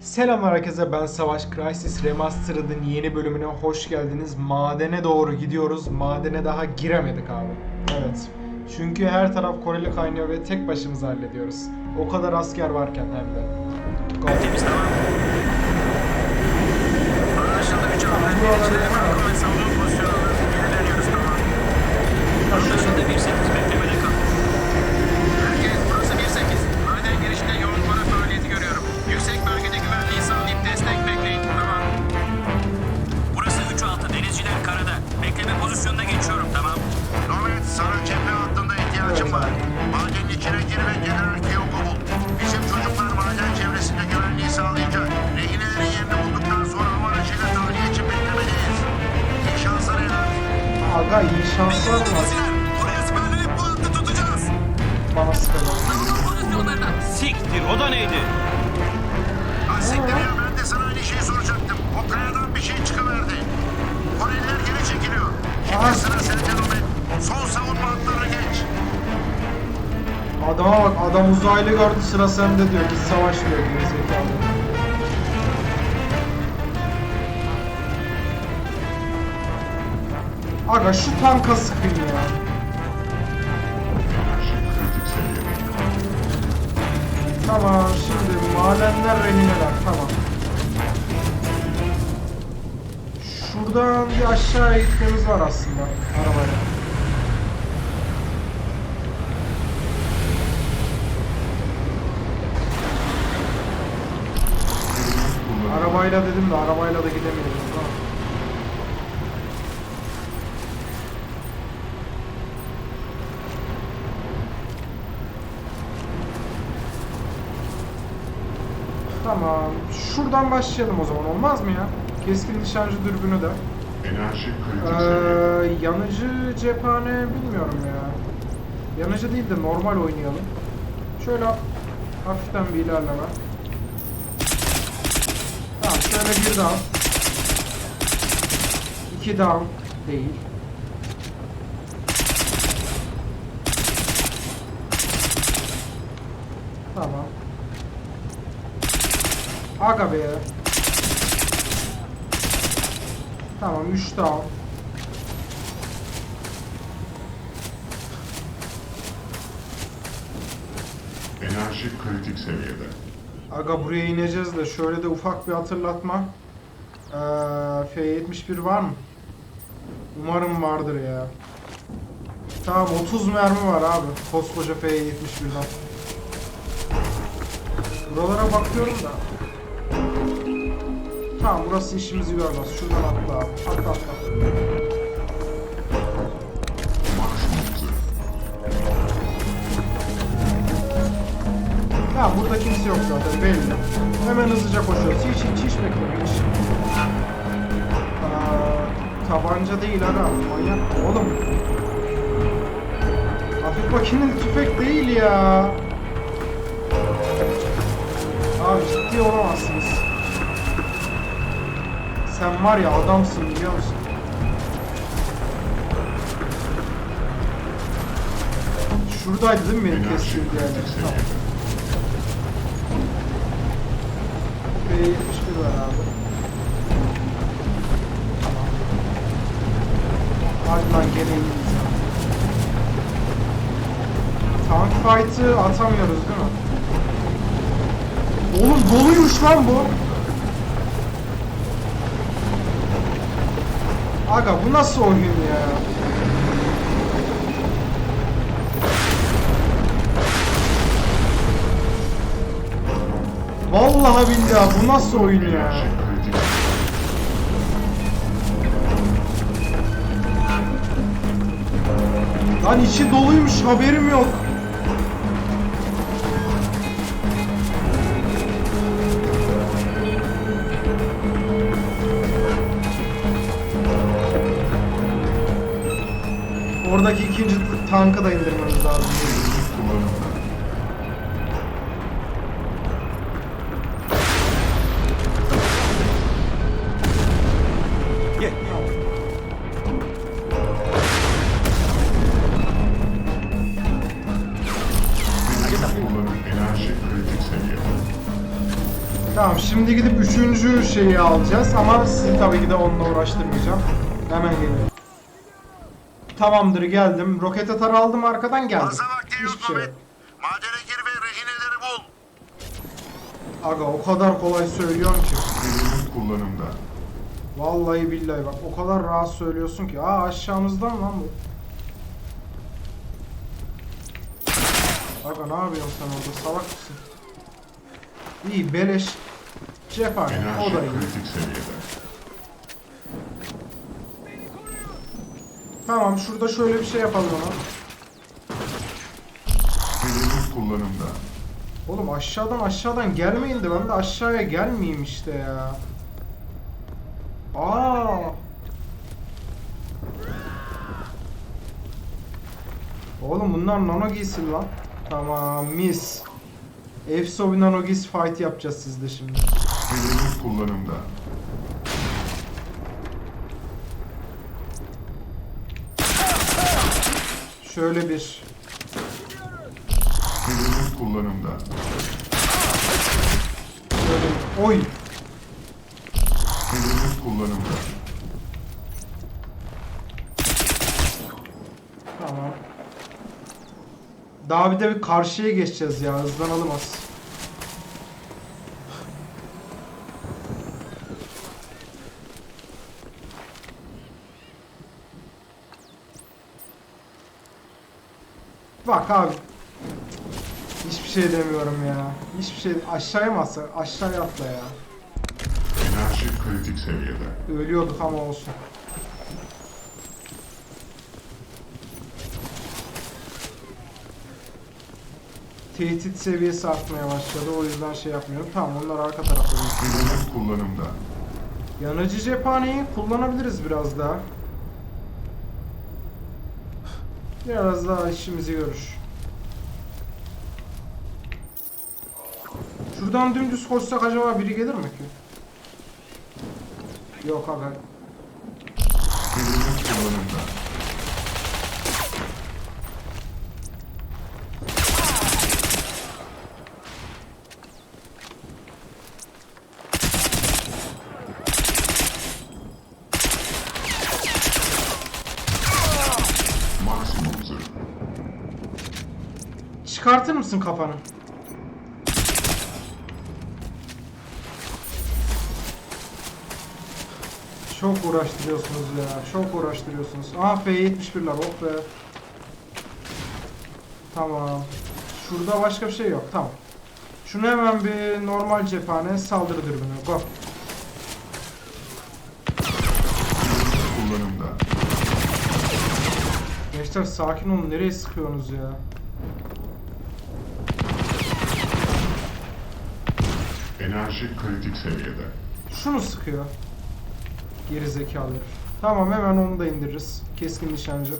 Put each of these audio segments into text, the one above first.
Selamlar herkese ben Savaş Crysis Remastered'ın yeni bölümüne hoş geldiniz. Madene doğru gidiyoruz. Madene daha giremedik abi. Evet. Çünkü her taraf Koreli kaynıyor ve tek başımıza hallediyoruz. O kadar asker varken hem de. Go. Anlaşıldı bir cevap. Denizcilerin akım ve savunma pozisyonu alın. İlerliyoruz tamam. Anlaşıldı 1-8 beklemede sana cephe hattında ihtiyacım var. Madenin içine gir ve General Kyoko bul. Bizim çocuklar maden çevresinde güvenliği sağlayacak. Rehinelerin yerini bulduktan sonra hava aracıyla tahliye için beklemeliyiz. İyi şanslar evlat. Aga iyi şanslar var. Buraya siperlenip bu hattı tutacağız. Bana pozisyonlarına. Siktir o da neydi? Bak adam uzaylı gördü sıra sende diyor. Git savaş diyor gerizekalı. Aga şu tanka sıkın ya. Tamam şimdi madenler rehineler tamam. Şuradan bir aşağıya gitmemiz var aslında arabayla. Arabayla dedim de arabayla da gidemiyoruz. Tamam. Tamam. Şuradan başlayalım o zaman olmaz mı ya? Keskin nişancı dürbünü de. Enerji Ee, yanıcı cephane bilmiyorum ya. Yanıcı değil de normal oynayalım. Şöyle hafiften bir ilerleme. Şöyle bir down. İki down değil. Tamam. Aga be. Tamam 3 down. Enerji kritik seviyede. Aga buraya ineceğiz de şöyle de ufak bir hatırlatma. Ee, F71 var mı? Umarım vardır ya. Tamam 30 mermi var abi. Koskoca F71'den. Buralara bakıyorum da. Tamam burası işimizi görmez. Şuradan atla abi. Atla atla. Tamam burada kimse yok zaten belli. Hemen hızlıca koşuyoruz. Hiç hiç hiç bekleme hiç. Aa, tabanca değil aga. Manyak. Oğlum. Hafif makineli tüfek değil ya. Abi ciddi olamazsınız. Sen var ya adamsın biliyor musun? Şuradaydı değil mi benim kestiğim kritik Tamam. Seviyede. B71 var abi. Hadi lan ya. Tank fight'ı atamıyoruz değil mi? Oğlum doluymuş lan bu. Aga bu nasıl oyun ya? Vallahi billahi bu nasıl oyun ya? Lan içi doluymuş haberim yok. Oradaki ikinci tankı da indirmemiz lazım. Şimdi gidip üçüncü şeyi alacağız ama sizi tabii ki de onunla uğraştırmayacağım. Hemen geliyorum. Tamamdır geldim. Roket atar aldım arkadan geldim. Fazla vakti yok şey yok. Madene gir ve rehineleri bul. Aga o kadar kolay söylüyorsun ki. Hedefin kullanımda. Vallahi billahi bak o kadar rahat söylüyorsun ki. Aa aşağımızdan lan bu. Aga ne yapıyorsun sen orada salak mısın? İyi beleş cephane o Enerji da iyi. kritik seviyede. Tamam şurada şöyle bir şey yapalım ona. Hedefin kullanımda. Oğlum aşağıdan aşağıdan gelmeyin de ben de aşağıya gelmeyeyim işte ya. Aa. Oğlum bunlar nano giysi lan. Tamam mis. Efso nano giysi fight yapacağız sizde şimdi. Hedefin kullanımda. Şöyle bir. Hedefin kullanımda. Şöyle. Oy. Hedefin kullanımda. Tamam. Daha bir de bir karşıya geçeceğiz ya. Hızlanalım az. Bak abi. Hiçbir şey demiyorum ya. Hiçbir şey aşağıya mı atsa? Aşağıya atla ya. Enerji kritik seviyede. Ölüyorduk ama olsun. Tehdit seviyesi artmaya başladı. O yüzden şey yapmıyorum. Tamam onlar arka. Hedefin kullanımda. Yanıcı cephaneyi kullanabiliriz biraz daha. Biraz daha işimizi görür. Şuradan dümdüz koşsak acaba biri gelir mi ki? Yok abi. Maksimum zırh. Çıkartır mısın kafanı? Çok uğraştırıyorsunuz ya. Çok uğraştırıyorsunuz. Aha F71'ler. Oh be. Tamam. Şurada başka bir şey yok. Tamam. Şunu hemen bir normal cephane saldırı dürbünü. Go. Kullanımda. Gençler sakin olun. Nereye sıkıyorsunuz ya? Enerji kritik seviyede. Şunu sıkıyor. Geri zekalı. Tamam hemen onu da indiririz. Keskin nişancı.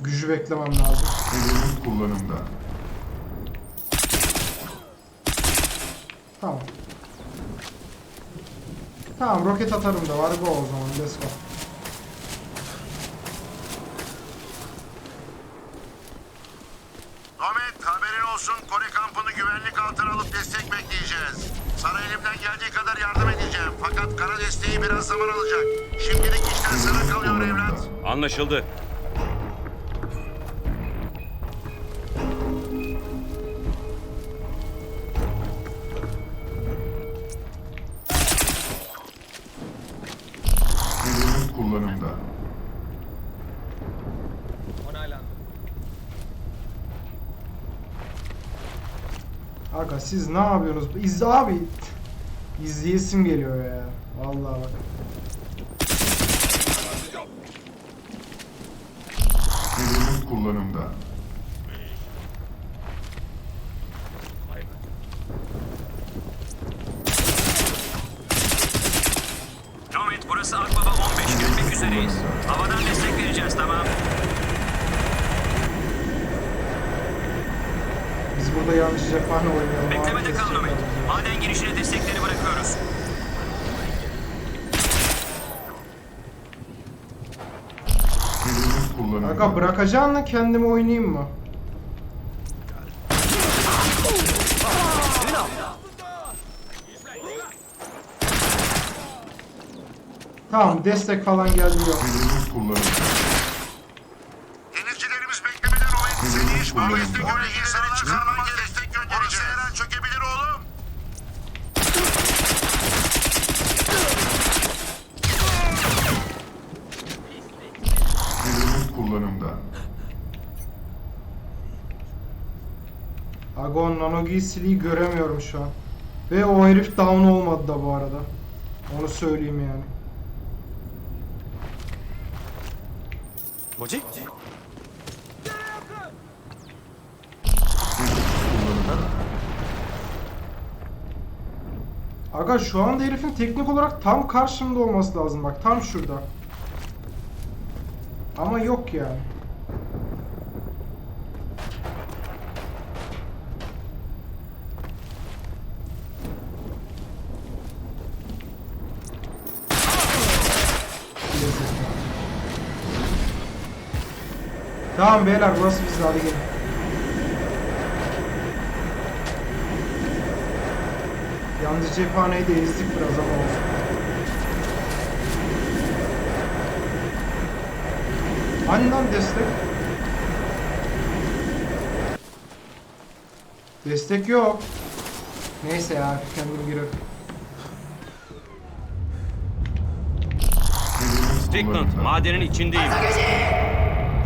Gücü beklemem lazım. Hedefin kullanımda. Tamam. Tamam roket atarım da var. Go o zaman. Let's go. Haberin olsun Kore kampını güvenlik altına alıp destek bekleyeceğiz. Sana elimden geldiği kadar yardım edeceğim. Fakat kara desteği biraz zaman alacak. Şimdilik işler sana kalıyor evlat. Anlaşıldı. Siz ne yapıyorsunuz? İzle abi. İzleyesim geliyor ya. Vallahi bak. Kullanımda. Cephane oynayalım. Beklemede kal bizi. Maden girişine destekleri bırakıyoruz. Hedefin kullanımda. Aga bırakacaksın da kendimi oynayayım mı? Tamam destek falan geldi yok. Hedefin kullanımda. Denizcilerimiz beklemeden o seni iş bağlayıp göre insanı çıkarman göndereceğiz. Orası her an çökebilir oğlum. Hedefin kullanımda. Agon nano giysiliği göremiyorum şu an. Ve o herif down olmadı da bu arada. Onu söyleyeyim yani. 뭐지? Aga şu anda herifin teknik olarak tam karşımda olması lazım bak tam şurada. Ama yok yani. Tamam beyler burası bizde hadi gelin. Yalnız cephaneyi de ezdik biraz ama olsun. Hani lan destek? Destek yok. Neyse ya kendim girer. Strickland madenin içindeyim.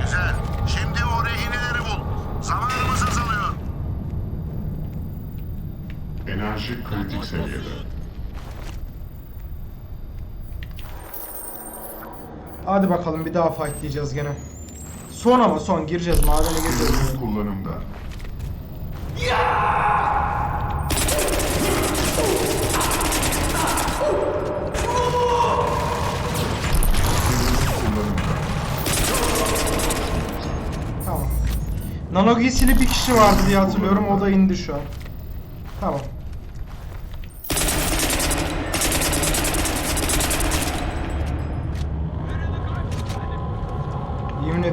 Güzel. Şimdi o rehineleri bul. Zamanımız azalıyor. Enerji kritik seviyede. Hadi bakalım bir daha fightlayacağız gene. Son ama son gireceğiz madene gireceğiz. Kullanımda. Tamam. Nano giysili bir kişi vardı diye hatırlıyorum o da indi şu an. Tamam.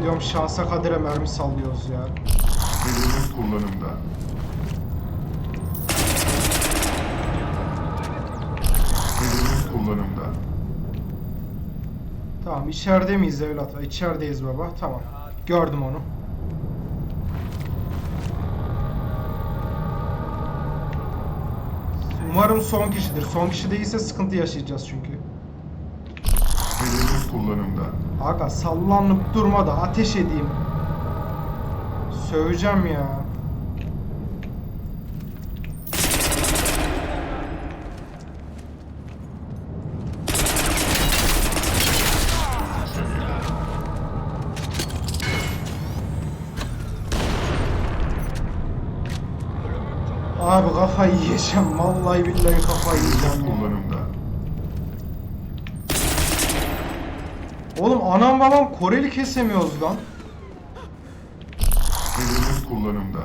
Ediyorum şansa kadere mermi sallıyoruz ya. Hedefin kullanımda. Hedefin kullanımda. Tamam içeride miyiz evlat? İçerideyiz baba. Tamam. Gördüm onu. Umarım son kişidir. Son kişi değilse sıkıntı yaşayacağız çünkü. Kullanımda. Aga sallanıp durma da ateş edeyim. Söveceğim ya. Abi kafayı yiyeceğim. Vallahi billahi kafayı yiyeceğim. Kullanımda. Oğlum anam babam Koreli kesemiyoruz lan. Hedefin kullanımda.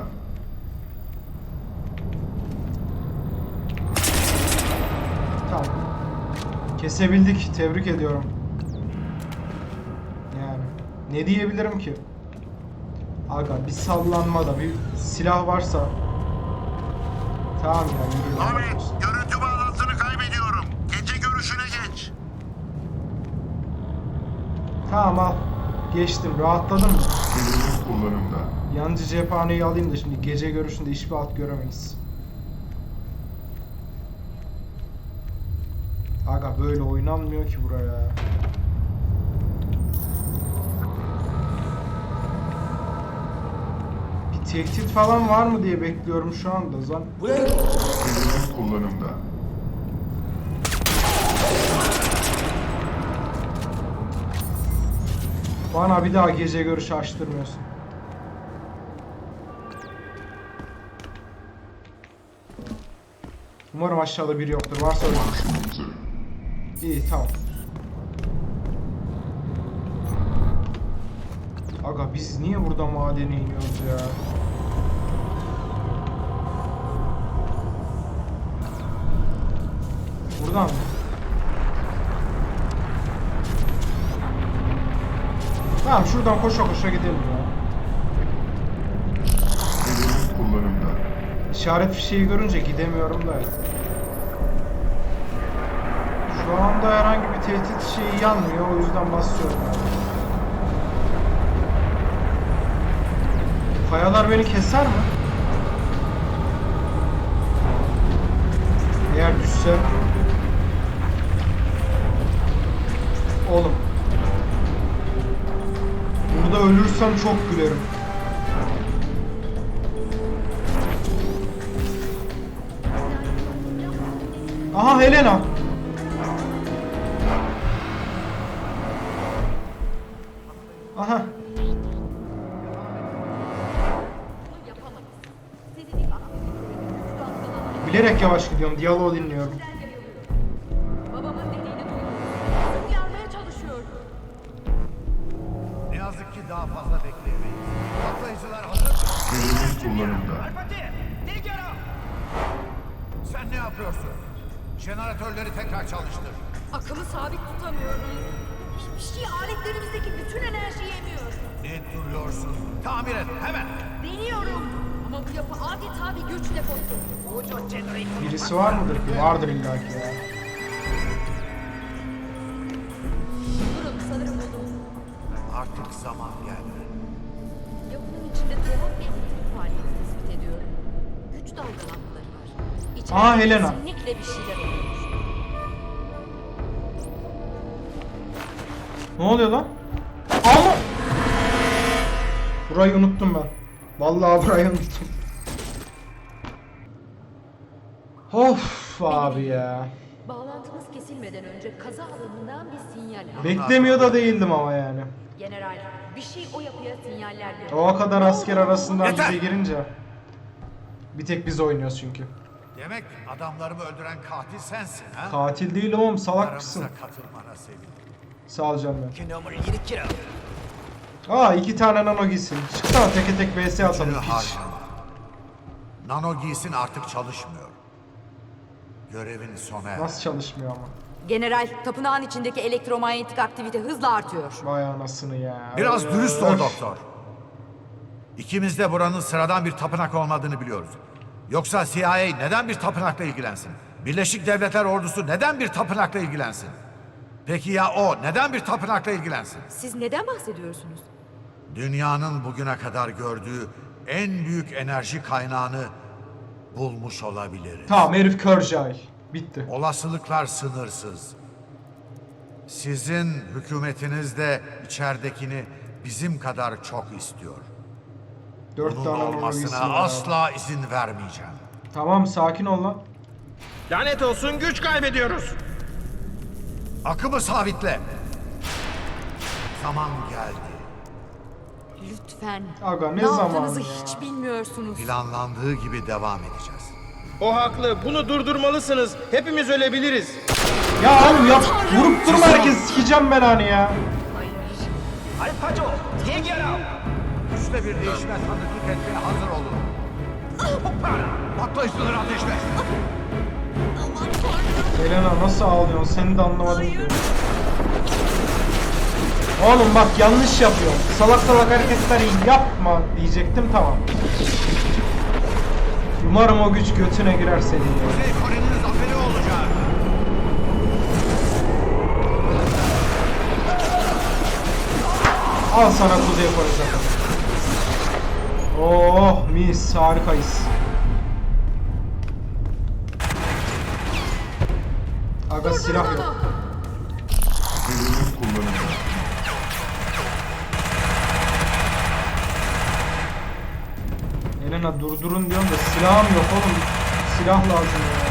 Tamam. Kesebildik. Tebrik ediyorum. Yani ne diyebilirim ki? Aga bir sallanma da bir silah varsa Tamam ya yürü. lan. Ahmet, Tamam al. Geçtim. Rahatladın mı? Kullanımda. Yancı cephaneyi alayım da şimdi gece görüşünde hiçbir alt göremeyiz. Aga böyle oynanmıyor ki buraya. Bir tehdit falan var mı diye bekliyorum şu anda zan. Hedefin kullanımda. Bana bir daha gece görüşü açtırmıyorsun. Umarım aşağıda biri yoktur. Varsa öyle. İyi tamam. Aga biz niye burada madene iniyoruz ya? Buradan mı? Tamam şuradan koşa koşa gidelim ya. Kullanımda. İşaret fişeği görünce gidemiyorum da. Şu anda herhangi bir tehdit şeyi yanmıyor o yüzden basıyorum. Kayalar beni keser mi? Eğer düşsem ölürsem çok gülerim. Aha Helena. Aha. Bilerek yavaş gidiyorum. Diyaloğu dinliyorum. Jeneratörleri tekrar çalıştır. Akımı sabit tutamıyorum. Hiçbir şey aletlerimizdeki bütün enerjiyi emiyor. Ne duruyorsun? Tamir et hemen. Deniyorum. Ama bu yapı adeta bir güç deposu. Birisi var mıdır ki? Vardır illa ki ya. Durun sanırım buldum. Artık zaman geldi. Yapının içinde tuhaf bir elektrik faaliyeti tespit ediyorum. Güç dalgalanmaları var. İçeride Aa, Helena. Kesinlikle bir şeyler oluyor. Ne oluyor lan? Ama! Burayı unuttum ben. Vallahi burayı unuttum. Of abi ya. Bağlantımız kesilmeden önce kaza alanından bir sinyal aldım. Beklemiyor da değildim ama yani. General, bir şey o yapıya sinyaller gönderiyor. O kadar asker arasından bize girince. Bir tek biz oynuyoruz çünkü. Demek adamlarımı öldüren katil sensin ha? Katil değil oğlum salak mısın? Aramıza katılmana sevindim. Sağ ol canım ben. Aa iki tane nano giysin. Çıksana teke tek vs atalım. Hiç. harcama. Nano giysin artık çalışmıyor. Görevin sona erdi. Nasıl çalışmıyor ama. General, tapınağın içindeki elektromanyetik aktivite hızla artıyor. Vay anasını ya. Biraz Öf. dürüst ol doktor. İkimiz de buranın sıradan bir tapınak olmadığını biliyoruz. Yoksa CIA neden bir tapınakla ilgilensin? Birleşik Devletler Ordusu neden bir tapınakla ilgilensin? Peki ya o neden bir tapınakla ilgilensin? Siz neden bahsediyorsunuz? Dünyanın bugüne kadar gördüğü en büyük enerji kaynağını bulmuş olabiliriz. Tamam herif kör cahil. Bitti. Olasılıklar sınırsız. Sizin hükümetiniz de içeridekini bizim kadar çok istiyor. Dört Bunun tane olmasına giysin ya. asla izin vermeyeceğim. Tamam sakin ol lan. Lanet olsun güç kaybediyoruz. Akımı sabitle. Zaman geldi. Lütfen. Aga, ne ne zaman yaptığınızı ya? hiç bilmiyorsunuz. Planlandığı gibi devam edeceğiz. O haklı. Bunu durdurmalısınız. Hepimiz ölebiliriz. Ya oğlum yap. Vurup durma herkes sikeceğim ben hani ya. Güçle bir değişime tanıklık etmeye hazır olun. Patlayıcıları ateşle. Elena nasıl ağlıyorsun seni de anlamadım ki. Oğlum bak yanlış yapıyorsun. Salak salak hareketler yapma diyecektim tamam. Umarım o güç götüne girer senin. Kuzey Kore'nin zaferi olacak. Al sana Kuzey Kore zaten. Oh mis harikayız. Aga silah yok. Kullanımda. Elena durdurun diyorum da silahım yok oğlum. Silah lazım ya.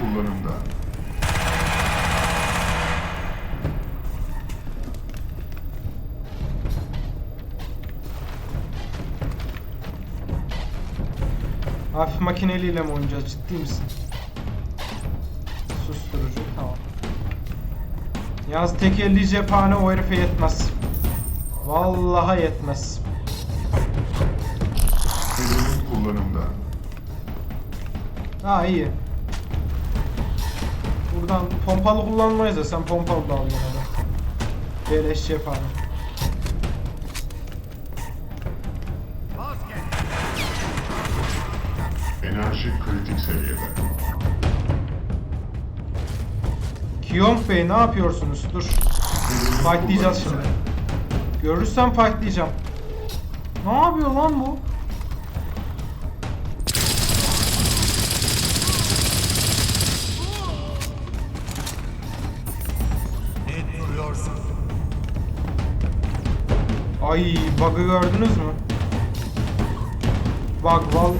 Kullanımda. Makineliyle mi oynayacağız ciddi misin? Susturucu tamam. Yalnız tek elli cephane o herife yetmez. Vallahi yetmez. Görevimiz kullanımda. Ha iyi. Buradan pompalı kullanmayız da sen pompalı da al yine de. Beleş cephane. Enerji kritik seviyede. Kiyong Bey ne yapıyorsunuz? Dur. Fightlayacağız şimdi. Görürsem fightlayacağım. Ne yapıyor lan bu? Ne duruyorsun? Ay bug'ı gördünüz mü? Bug val.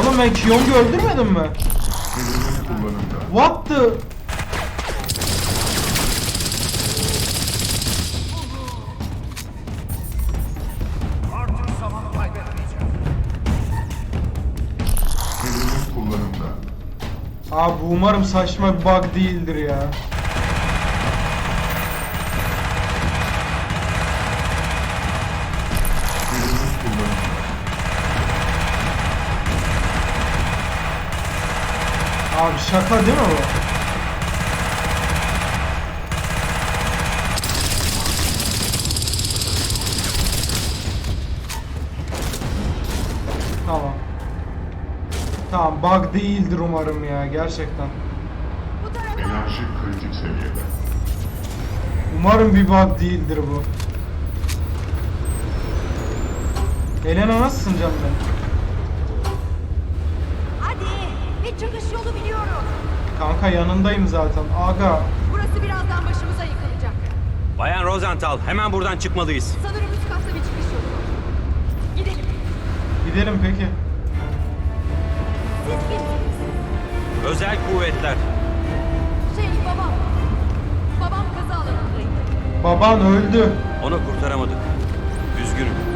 Oğlum ben Kiyong'u öldürmedim mi? Hedefin kullanımda. What the? Abi umarım saçma bir bug değildir ya. Şaka değil mi bu? Tamam. Tamam bug değildir umarım ya gerçekten. Enerji kritik seviyede. Umarım bir bug değildir bu. Elena nasılsın canım benim? Çıkış yolu biliyorum. Kanka yanındayım zaten. Aga Burası birazdan başımıza yıkılacak. Bayan Rosenthal hemen buradan çıkmalıyız. Sanırım üst katta bir çıkış yolu var. Gidelim. gidelim peki. Siz kimsiniz? Özel kuvvetler. Şey babam. Babam kaza alanındaydı. Baban öldü. Onu kurtaramadık. Üzgünüm.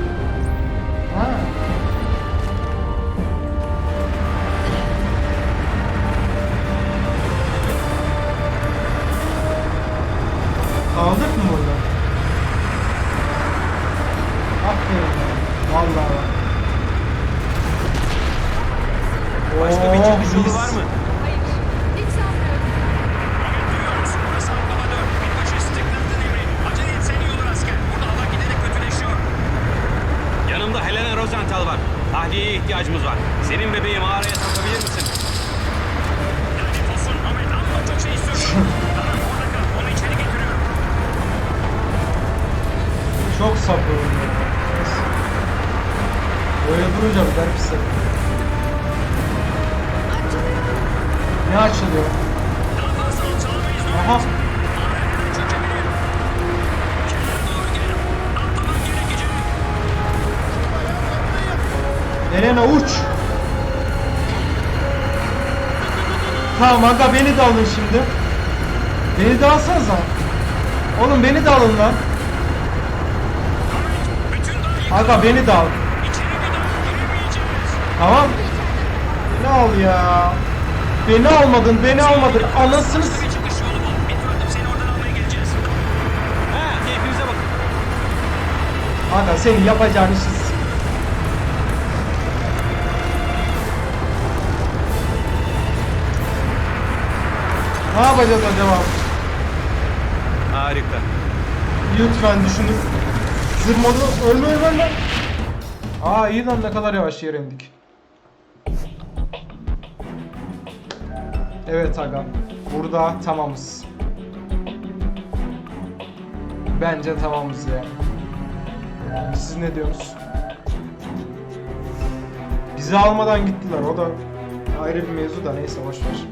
Açılıyor. Ne açılıyor? Aha. Elena uç. Tamam aga beni de alın şimdi. Beni de alsanıza. Oğlum beni de alın lan. Aga beni de al. Tamam. Beni al ya. Beni almadın, beni almadın. Anasını s-. Aga senin yapacağın işi s- Ne yapacağız acaba? Harika. Lütfen düşünün. Zırh modu ölme ölme ölme. Aa iyi lan ne kadar yavaş yere indik. Evet aga. Burada tamamız. Bence tamamız yani. Siz ne diyorsunuz? Bizi almadan gittiler o da ayrı bir mevzu da neyse boşver.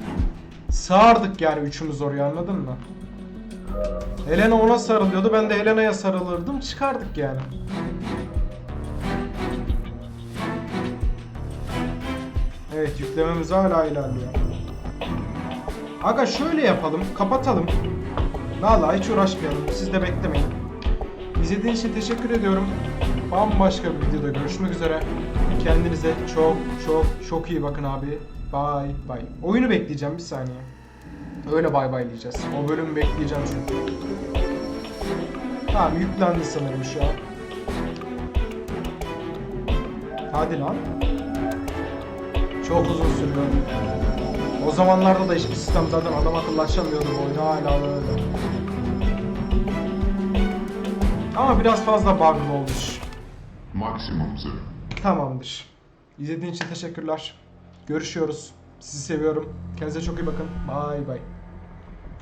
Sağırdık yani üçümüz oraya anladın mı? Helena ona sarılıyordu. Ben de Helena'ya sarılırdım. Çıkardık yani. Evet yüklememiz hala ilerliyor. Aga şöyle yapalım. Kapatalım. Valla hiç uğraşmayalım. Siz de beklemeyin. İzlediğiniz için teşekkür ediyorum. Bambaşka bir videoda görüşmek üzere. Kendinize çok çok çok iyi bakın abi. Bye bye. Oyunu bekleyeceğim bir saniye. Öyle bay bay diyeceğiz. O bölümü bekleyeceğim çünkü. Tamam yüklendi sanırım şu an. Hadi lan. Çok uzun sürüyor. O zamanlarda da hiçbir sistem zaten adam bu oyunu hala öyle. Ama biraz fazla bug'lı olmuş. Maksimum zırh. Tamamdır. İzlediğin için teşekkürler. Görüşüyoruz. Sizi seviyorum. Kendinize çok iyi bakın. Bay bay.